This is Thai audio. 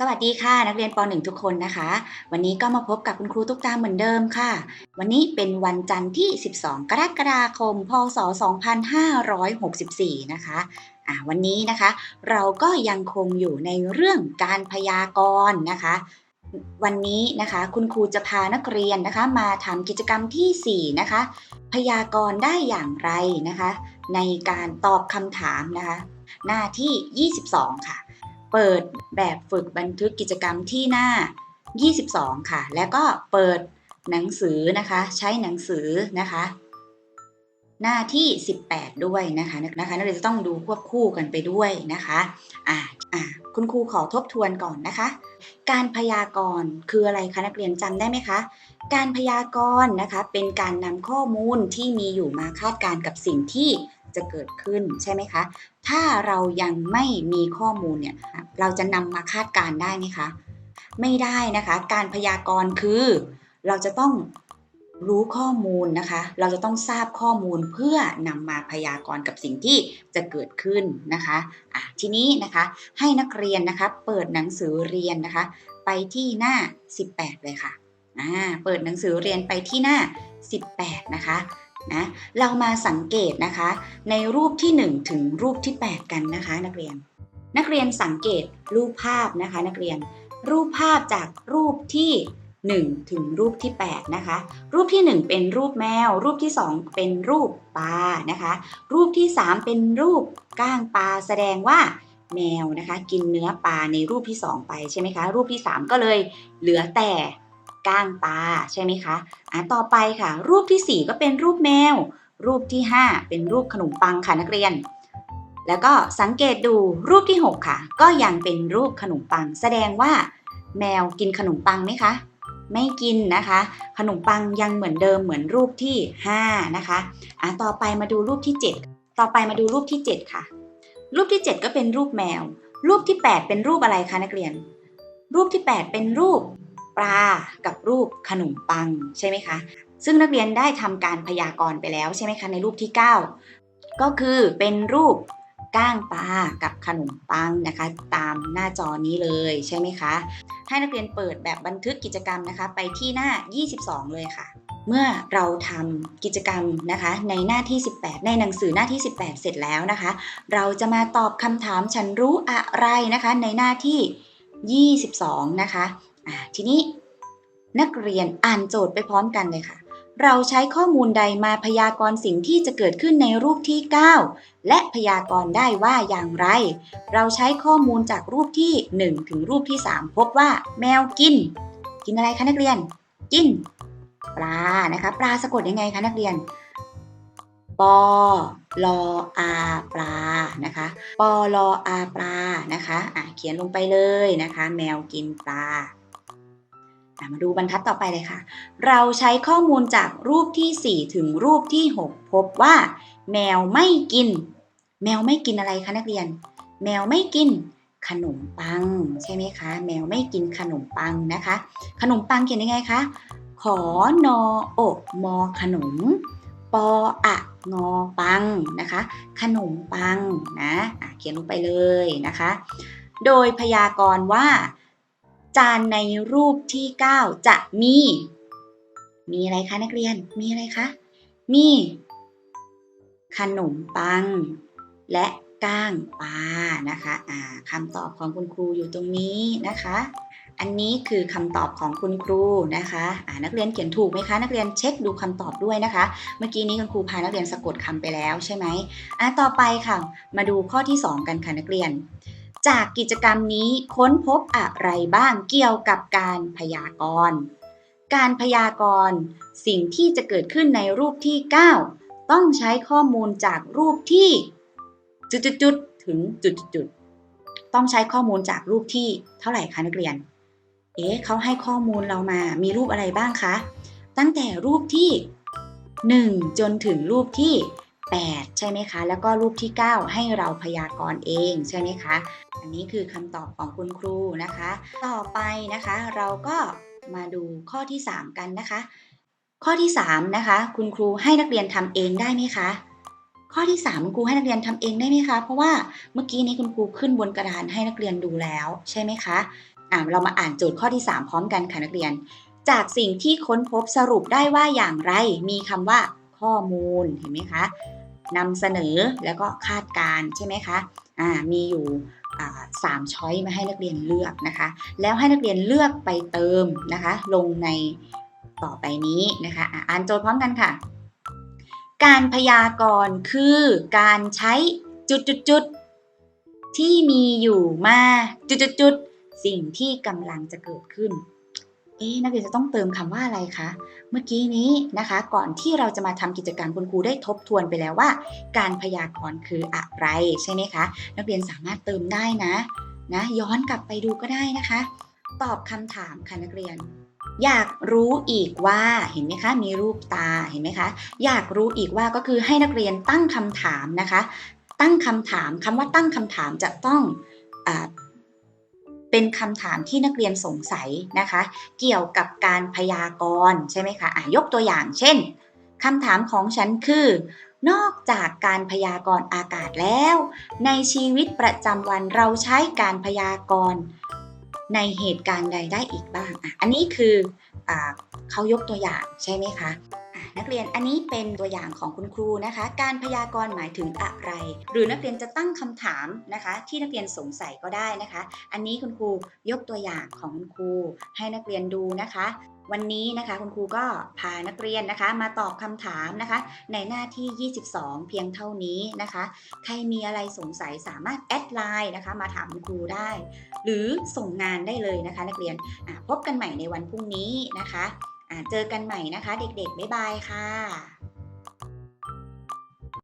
สวัสดีค่ะ นักเรียนป .1 ทุกคนนะคะ วันนี้ก็มาพบกับคุณครูตุ๊กตาเหมือนเดิมค่ะ วันนี้เป็นวันจันทร์ที่ 12 กรกฎาคม พศ 2564 นะคะอ่าวันนี้นะคะ เราก็ยังคงอยู่ในเรื่องการพยากรณ์นะคะ วันนี้นะคะคุณครูจะพานักเรียนนะคะ มาทำกิจกรรมทีสี่4 นะคะ พยากรณ์ได้อย่างไรนะคะ ในการตอบคำถามนะคะ หน้าที่ 22 ค่ะ เปิดแบบฝึกบันทึกกิจกรรมที่หน้า 22 ค่ะ แล้วก็เปิดหนังสือนะคะ ใช้หนังสือนะคะ หน้าที่ 18 ด้วยนะคะนะคะนักเรียนจะต้องดูควบคู่กันไปด้วยนะคะอ่าอ่าคุณครูขอทบทวนก่อนนะคะ การพยากรณ์คืออะไรคะนักเรียนจำได้ไหมคะ การพยากรณ์นะคะเป็นการนำข้อมูลที่มีอยู่มาคาดการณ์กับสิ่งที่ จะเกิดขึ้นใช่ไหมคะ ถ้าเรายังไม่มีข้อมูลเนี่ยเราจะนำมาคาดการได้ไหมคะ ไม่ได้นะคะ การพยากรณ์คือ เราจะต้องรู้ข้อมูลนะคะ เราจะต้องทราบข้อมูลเพื่อนำมาพยากรณ์กับสิ่งที่จะเกิดขึ้นนะคะะทีนี้นะคะให้นักเรียนนะคะ เปิดหนังสือเรียนนะคะ ไปที่หน้า 18 เลยค่ะเปิดหนังสือเรียนไปที่หน้า 18 นะคะ นะเรามาสังเกตนะคะ ในรูปที่ 1 ถึงรูปที่ 8 กันนะคะ นักเรียน นักเรียนสังเกตรูปภาพนะคะ นักเรียนรูปภาพจากรูปที่ 1 ถึงรูปที่ 8 นะคะ รูปที่ 1 เป็นรูปแมว รูปที่ 2 เป็นรูปปลานะคะ รูปที่ 3 เป็นรูปก้างปลาแสดงว่าแมวนะคะ กินเนื้อปลาในรูปที่ 2 ไปใช่ไหมคะ รูปที่ 3 ก็เลยเหลือแต่ ก้างปลาใช่ไหมคะอะต่อไปค่ะ รูปที่ 4 ก็เป็นรูปแมว รูปที่ 5 เป็นรูปขนมปังค่ะนักเรียน แล้วก็สังเกตดูรูปที่ 6 ค่ะ ก็ยังเป็นรูปขนมปัง แสดงว่า แมวกินขนมปังไหมคะไม่กินนะคะ ขนมปังยังเหมือนเดิมเหมือนรูปที่ 5 นะคะอะต่อไปมาดูรูปที่ 7 ต่อไปมาดูรูปที่ 7 ค่ะ รูปที่ 7 ก็เป็นรูปแมว รูปที่ 8 เป็นรูปอะไรคะนักเรียน รูปที่ 8 เป็นรูป ปลากับรูปขนมปังใช่ไหมคะ ซึ่งนักเรียนได้ทำการพยากรณ์ไปแล้วใช่ไหมคะในรูปที่ 9 ก็คือเป็นรูปก้างปลากับขนมปังนะคะ ตามหน้าจอนี้เลยใช่ไหมคะ ให้นักเรียนเปิดแบบบันทึกกิจกรรมนะคะ ไปที่หน้า 22 เลยค่ะ เมื่อเราทำกิจกรรมนะคะ ในหน้าที่ 18 ในหนังสือหน้าที่ 18 เสร็จแล้วนะคะ เราจะมาตอบคำถามฉันรู้อะไรนะคะ ในหน้าที่ 22 นะคะ ทีนี้นักเรียนอ่านโจทย์ไปพร้อมกันเลยค่ะ เราใช้ข้อมูลใดมาพยากรณ์สิ่งที่จะเกิดขึ้นในรูปที่ 9 และพยากรณ์ได้ว่าอย่างไร เราใช้ข้อมูลจากรูปที่ 1 ถึงรูปที่ 3 พบว่า แมวกิน กินอะไรคะนักเรียน กิน ปลานะคะปลาสะกดยังไงคะนักเรียนปอลออาปลานะคะปอลออาปลานะคะอะเขียนลงไปเลยนะคะ แมวกินปลา มาดูบรรทัดต่อไปเลยค่ะ เราใช้ข้อมูลจากรูปที่ 4 ถึงรูปที่ 6 พบว่า แมวไม่กิน แมวไม่กินอะไรคะนักเรียน แมวไม่กินขนมปังใช่ไหมคะ แมวไม่กินขนมปังนะคะ ขนมปังเขียนยังไงคะ ขอนออกมอขนม ปออะงอปังนะคะ ขนมปังนะะเขียนลงไปเลยนะคะ โดยพยากรณ์ว่า จานในรูปที่ 9 จะมี มีอะไรคะนักเรียน มีอะไรคะ มี ขนมปัง และก้างปลานะคะอ่าคำตอบของคุณครูอยู่ตรงนี้นะคะ อันนี้คือคำตอบของคุณครูนะคะอ่านักเรียนเขียนถูกไหมคะ นักเรียนเช็คดูคำตอบด้วยนะคะ เมื่อกี้นี้คุณครูพานักเรียนสะกดคำไปแล้วใช่ไหมอะต่อไปค่ะ มาดูข้อที่ 2 กันค่ะนักเรียน จากกิจกรรมนี้ค้นพบอะไรบ้างเกี่ยวกับการพยากรณ์ การพยากรณ์สิ่งที่จะเกิดขึ้นในรูปที่ 9 ต้องใช้ข้อมูลจากรูปที่จุดๆถึงจุดๆต้องใช้ข้อมูลจากรูปที่เท่าไหร่คะนักเรียน เอ๊ะเขาให้ข้อมูลเรามามีรูปอะไรบ้างคะ ตั้งแต่รูปที่ 1 จนถึงรูปที่ 8 ใช่ไหมคะ แล้วก็รูปที่ 9 ให้เราพยากรณ์เองใช่ไหมคะ อันนี้คือคำตอบของคุณครูนะคะ ต่อไปนะคะเราก็มาดูข้อที่ 3 กันนะคะ ข้อที่ 3 นะคะ คุณครูให้นักเรียนทำเองได้ไหมคะ ข้อที่3คุณครูให้นักเรียนทำเองได้ไหมคะ เพราะว่าเมื่อกี้นี้คุณครูขึ้นบนกระดานให้นักเรียนดูแล้วใช่ไหมคะอ่าเรามาอ่านโจทย์ข้อที่ 3 พร้อมกันค่ะนักเรียน จากสิ่งที่ค้นพบสรุปได้ว่าอย่างไร มีคำว่าข้อมูลเห็นไหมคะ นำเสนอแล้วก็คาดการใช่ไหมคะอ่ามีอยู่สามช้อยมาให้นักเรียนเลือกนะคะ แล้วให้นักเรียนเลือกไปเติมนะคะ ลงในต่อไปนี้นะคะอะอ่านโจทย์พร้อมกันค่ะ การพยากรณ์คือการใช้จุดๆๆที่มีอยู่มาจุดๆๆสิ่งที่กำลังจะเกิดขึ้น เอ๊นักเรียนจะต้องเติมคำว่าอะไรคะ เมื่อกี้นี้นะคะ ก่อนที่เราจะมาทำกิจกรรมคุณครูได้ทบทวนไปแล้วว่า การพยากรณ์คืออะไรใช่ไหมคะ นักเรียนสามารถเติมได้นะนะย้อนกลับไปดูก็ได้นะคะ ตอบคำถามค่ะนักเรียน อยากรู้อีกว่าเห็นไหมคะ มีรูปตาเห็นไหมคะ อยากรู้อีกว่าก็คือให้นักเรียนตั้งคำถามนะคะ ตั้งคำถามคำว่าตั้งคำถามจะต้องอ เป็นคำถามที่นักเรียนสงสัยนะคะ เกี่ยวกับการพยากรณ์ใช่ไหมคะอะยกตัวอย่างเช่นคำถามของฉันคือ นอกจากการพยากรณ์อากาศแล้ว ในชีวิตประจำวันเราใช้การพยากรณ์ในเหตุการณ์ใดได้อีกบ้างอะอันนี้คืออาเขายกตัวอย่างใช่ไหมคะ นักเรียนอันนี้เป็นตัวอย่างของคุณครูนะคะ การพยากรณ์หมายถึงอะไร หรือนักเรียนจะตั้งคำถามนะคะ ที่นักเรียนสงสัยก็ได้นะคะ อันนี้คุณครูยกตัวอย่างของคุณครู ให้นักเรียนดูนะคะ วันนี้นะคะคุณครูก็พานักเรียนนะคะ มาตอบคำถามนะคะ ในหน้าที่ 22 เพียงเท่านี้นะคะ ใครมีอะไรสงสัยสามารถแอดไลน์นะคะ มาถามคุณครูได้ หรือส่งงานได้เลยนะคะ นักเรียนพบกันใหม่ในวันพรุ่งนี้นะคะ เจอกันใหม่นะคะ เด็กๆ บ๊ายบายค่ะ